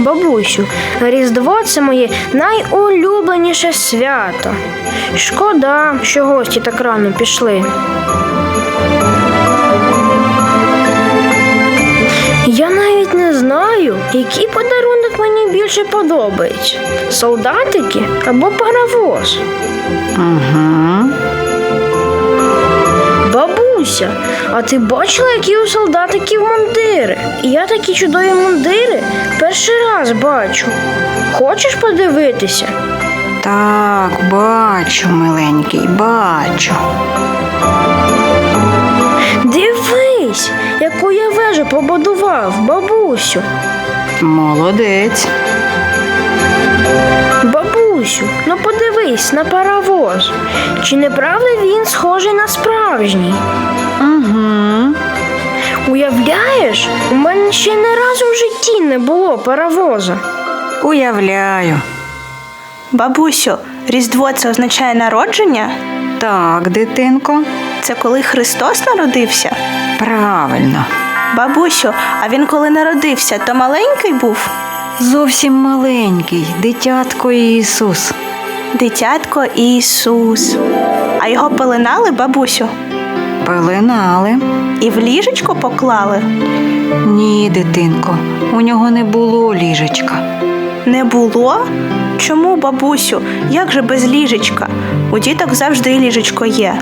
бабусю, Різдво це моє найулюбленіше свято. Шкода, що гості так рано пішли. Я навіть не знаю, який подарунок мені більше подобається: солдатики або паровоз. Угу. Бабуся, а ти бачила, які у солдатиків мундири? І я такі чудові мундири перший раз бачу. Хочеш подивитися? Так, бачу, миленький, бачу. Дивись, яку я вежу побудував, бабусю. Молодець. Бабусю, ну подивись на паровоз. Чи не правда він схожий на справжній? Угу. Уявляєш, у мене ще не разу в житті не було паровоза. Уявляю. Бабусю, Різдво це означає народження? Так, дитинко, Це коли Христос народився? правильно. Бабусю, а він коли народився, то маленький був? Зовсім маленький, дитятко Ісус. Дитятко Ісус. А його пеленали, бабусю, Пеленали. і в ліжечко поклали? Ні, дитинко, у нього не було ліжечка. Не було? Чому, бабусю? Як же без ліжечка? У діток завжди ліжечко є.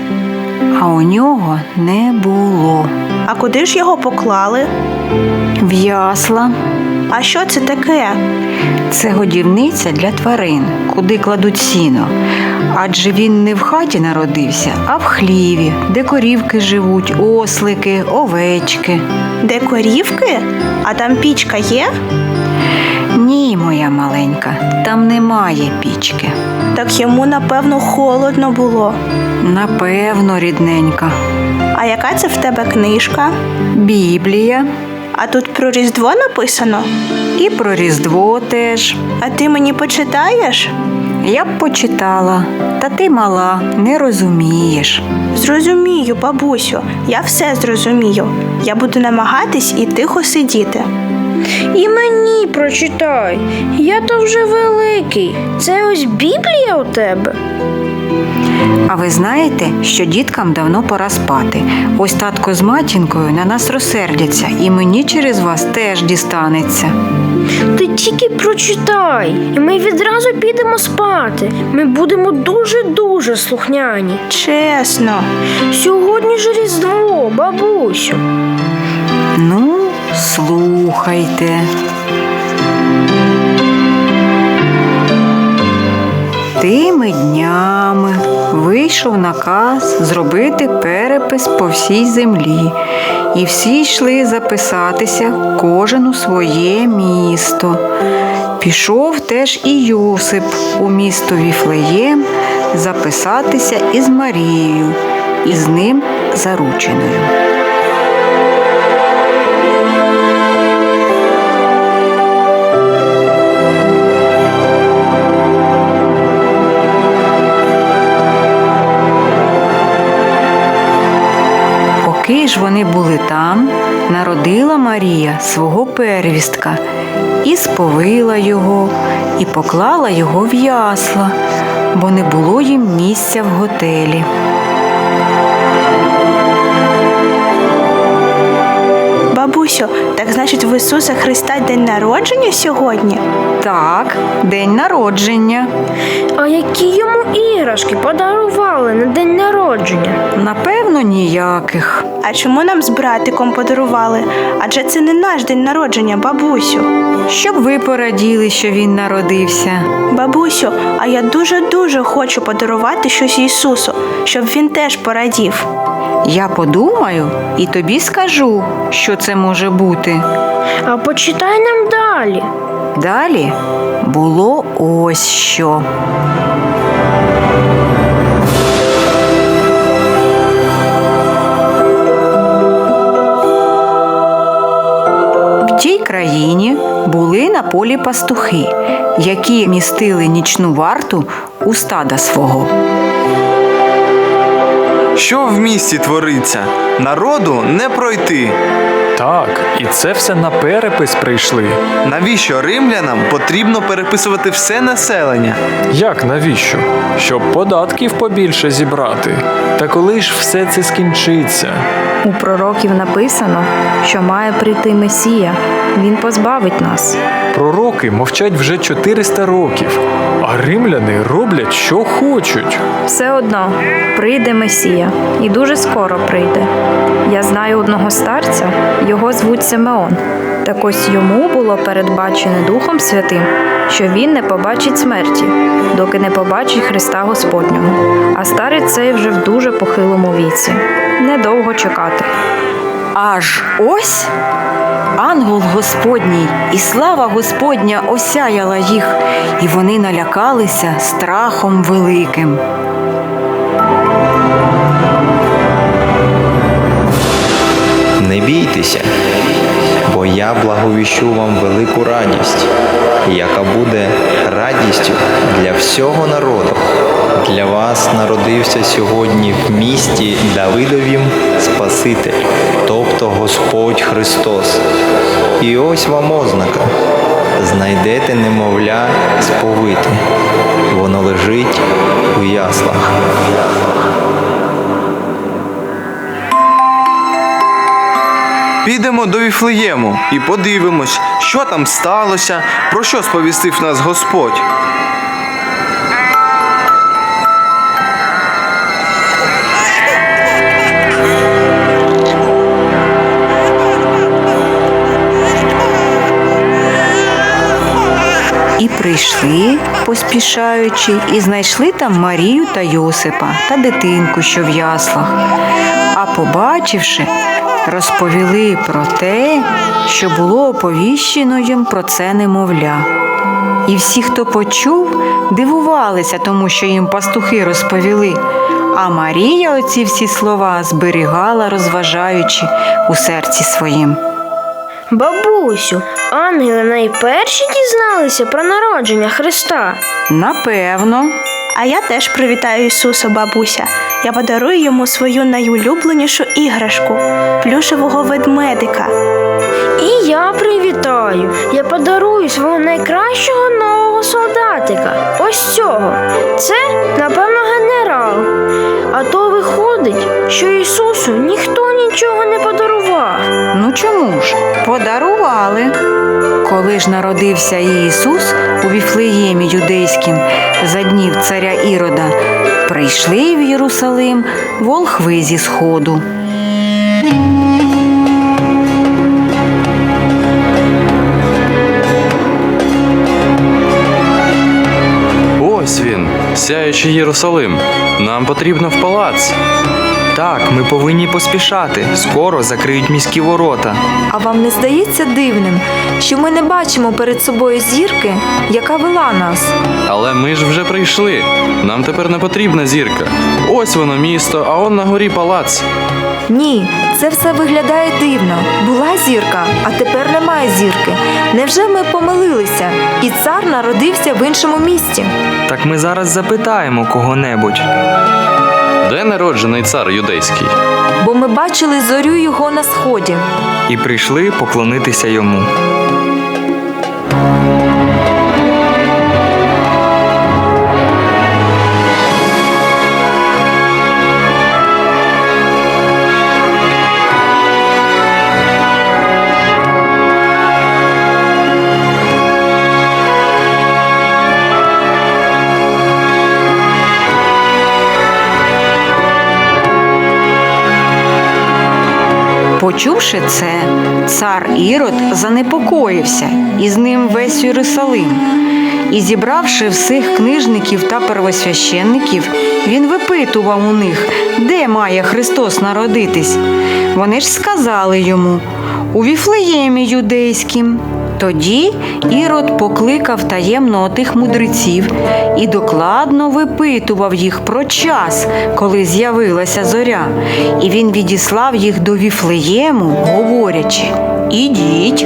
А у нього не було. А куди ж його поклали? В ясла. А що це таке? Це годівниця для тварин, куди кладуть сіно. Адже він не в хаті народився, а в хліві, де корівки живуть, ослики, овечки. Де корівки? А там пічка є? Ні, моя маленька, там немає пічки. Так йому, напевно, холодно було. Напевно, рідненька. А яка це в тебе книжка? Біблія А тут про Різдво написано? і про Різдво теж. А ти мені почитаєш? Я б почитала, та ти мала, не розумієш. Зрозумію, бабусю, я все зрозумію. Я буду намагатись і тихо сидіти. І мені прочитай. Я то вже великий. Це ось Біблія у тебе. А ви знаєте, що діткам давно пора спати. Ось татко з матінкою на нас розсердяться, і мені через вас теж дістанеться. Ти тільки прочитай, і ми відразу підемо спати. Ми будемо дуже-дуже слухняні. Чесно. Сьогодні ж Різдво, бабусю. Ну, слухайте. Тими днями вийшов наказ зробити перепис по всій землі, і всі йшли записатися кожен у своє місто. Пішов теж і Йосип у місто Віфлеєм записатися із Марією, і з ним зарученою. Вони були там, народила Марія свого первістка і сповила його, і поклала його в ясла, бо не було їм місця в готелі. Бабусю, так значить в Ісуса Христа день народження сьогодні? Так, день народження. А які йому іграшки подарували на день народження? Напевно, ніяких. А чому нам з братиком подарували? Адже це не наш день народження, бабусю. Щоб ви пораділи, що він народився. Бабусю, а я дуже-дуже хочу подарувати щось Ісусу, щоб він теж порадів. Я подумаю і тобі скажу, що це може бути. А почитай нам далі. Далі було ось що. В тій країні були на полі пастухи, які містили нічну варту у стада свого. Що в місті твориться? Народу не пройти. Так, і це все на перепис прийшли. Навіщо римлянам потрібно переписувати все населення? Як навіщо? Щоб податків побільше зібрати. Та коли ж все це скінчиться? У пророків написано, що має прийти Месія. Він позбавить нас. Пророки мовчать вже 400 років, а римляни роблять, що хочуть. Все одно прийде Месія, і дуже скоро прийде. Я знаю одного старця, його звуть Симеон. Так ось йому було передбачене Духом Святим, що він не побачить смерті, доки не побачить Христа Господнього. А старець цей вже в дуже похилому віці. Недовго чекати. Аж ось ангел Господній і слава Господня осяяла їх, і вони налякалися страхом великим. Не бійтеся, бо я благовіщу вам велику радість, яка буде радістю для всього народу. Для вас народився сьогодні в місті Давидовім Спаситель, тобто Господь Христос. І ось вам ознака. Знайдете немовля сповите. Воно лежить у яслах. Підемо до Віфлеєму і подивимось, що там сталося, про що сповістив нас Господь. Прийшли, поспішаючи, і знайшли там Марію та Йосипа та дитинку, що в яслах. А побачивши, розповіли про те, що було оповіщено їм про це немовля. І всі, хто почув, дивувалися тому, що їм пастухи розповіли. А Марія оці всі слова зберігала, розважаючи у серці своїм. Бабусю, ангели найперші дізналися про народження Христа. Напевно, А я теж привітаю Ісуса, бабуся. Я подарую йому свою найулюбленішу іграшку плюшевого ведмедика. І я привітаю. Я подарую свого найкращого нового солдатика. Ось цього. Це, напевно, чому ж? Подарували. Коли ж народився Ісус у Віфлеємі юдейським за днів царя Ірода, прийшли в Єрусалим волхви зі сходу. Ось він, сяючий Єрусалим. Нам потрібно в палац. Так, ми повинні поспішати. Скоро закриють міські ворота. А вам не здається дивним, що ми не бачимо перед собою зірки, яка вела нас? Але ми ж вже прийшли. Нам тепер не потрібна зірка. Ось воно місто, а он на горі палац. Ні, це все виглядає дивно. Була зірка, а тепер немає зірки. Невже ми помилилися, і цар народився в іншому місті? Так ми зараз запитаємо кого-небудь. Де народжений цар юдейський? Бо ми бачили зорю його на сході. І прийшли поклонитися йому. Почувши це, цар Ірод занепокоївся, і з ним весь Єрусалим. І зібравши всіх книжників та первосвященників, він випитував у них, де має Христос народитись. Вони ж сказали йому у Віфлеємі юдейським. Тоді Ірод покликав таємно отих мудреців і докладно випитував їх про час, коли з'явилася зоря, і він відіслав їх до Віфлеєму, говорячи: Ідіть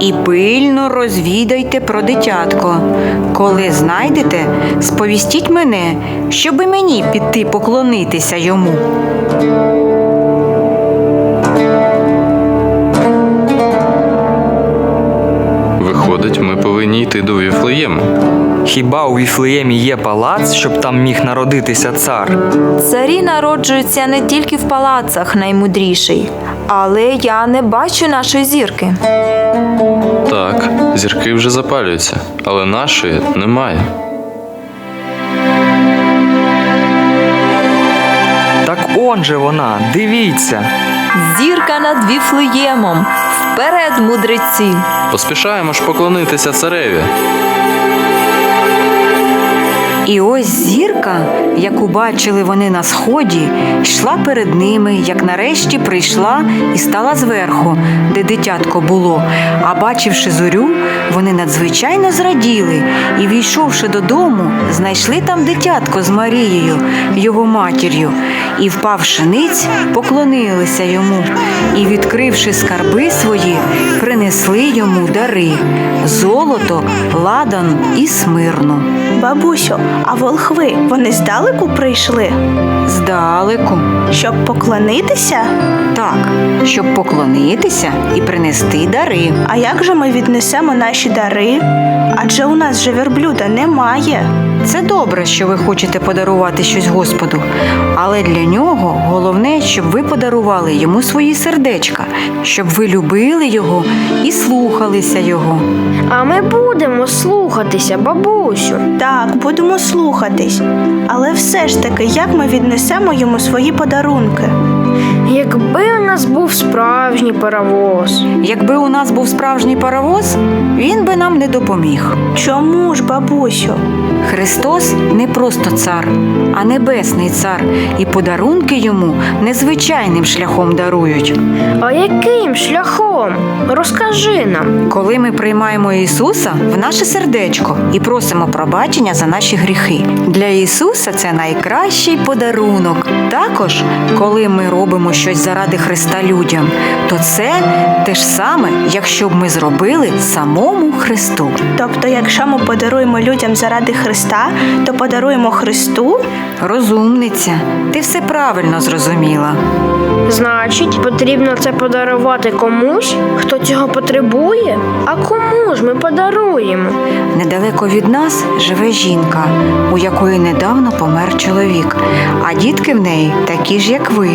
і пильно розвідайте про дитятко. Коли знайдете, сповістіть мене, щоби мені піти поклонитися йому. Повинні йти до Віфлеєму. Хіба у Віфлеємі є палац, щоб там міг народитися цар? Царі народжуються не тільки в палацах наймудріший, але я не бачу нашої зірки. Так, зірки вже запалюються, але нашої немає. Он же вона, дивіться. Зірка над Віфлеємом. Вперед, мудреці! Поспішаємо ж поклонитися цареві. І ось зірка, яку бачили вони на сході, йшла перед ними, як нарешті прийшла і стала зверху, де дитятко було. А бачивши зорю, вони надзвичайно зраділи і, війшовши додому, знайшли там дитятко з Марією, його матір'ю, і, впавши ниць, поклонилися йому, і, відкривши скарби свої, принесли йому дари золото, ладан і смирну. Бабусю, а волхви вони здалеку прийшли, Здалеку, щоб поклонитися? так, щоб поклонитися і принести дари. А як же ми віднесемо наші дари? Адже у нас же верблюда немає. Це добре, що ви хочете подарувати щось Господу, але для нього головне, щоб ви подарували йому свої сердечка, щоб ви любили його і слухалися його. А ми будемо слухатися, бабусю. Так, будемо слухатись. Але все ж таки, як ми віднесемо йому свої подарунки? Якби у нас був справжній паровоз. Якби у нас був справжній паровоз, він би нам не допоміг. Чому ж, бабусю? Христос не просто цар, а небесний цар, і подарунки йому незвичайним шляхом дарують. А яким шляхом? Розкажи нам. Коли ми приймаємо Ісуса в наше сердечко і просимо пробачення за наші гріхи. Для Ісуса це найкращий подарунок. Також, коли ми робимо щось заради Христа людям, то це те ж саме, якщо б ми зробили самому Христу. Тобто, якщо ми подаруємо людям заради Христа, то подаруємо Христу? Розумниця, ти все правильно зрозуміла. Значить, потрібно це подарувати комусь, хто цього потребує. А кому ж ми подаруємо? Недалеко від нас живе жінка, у якої недавно помер чоловік, а дітки в неї такі ж, як ви.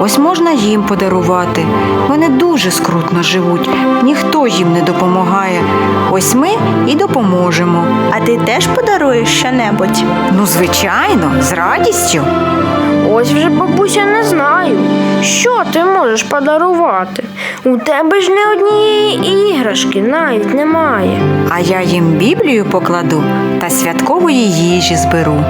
Ось можна їм подарувати. Вони дуже скрутно живуть, ніхто їм не допомагає. Ось ми і допоможемо. А ти теж подаруєш щонебудь? Ну, звичайно, з радістю. Ось вже бабуся не знаю. Що ти можеш подарувати? У тебе ж не однієї іграшки навіть немає. А я їм Біблію покладу та святкової їжі зберу.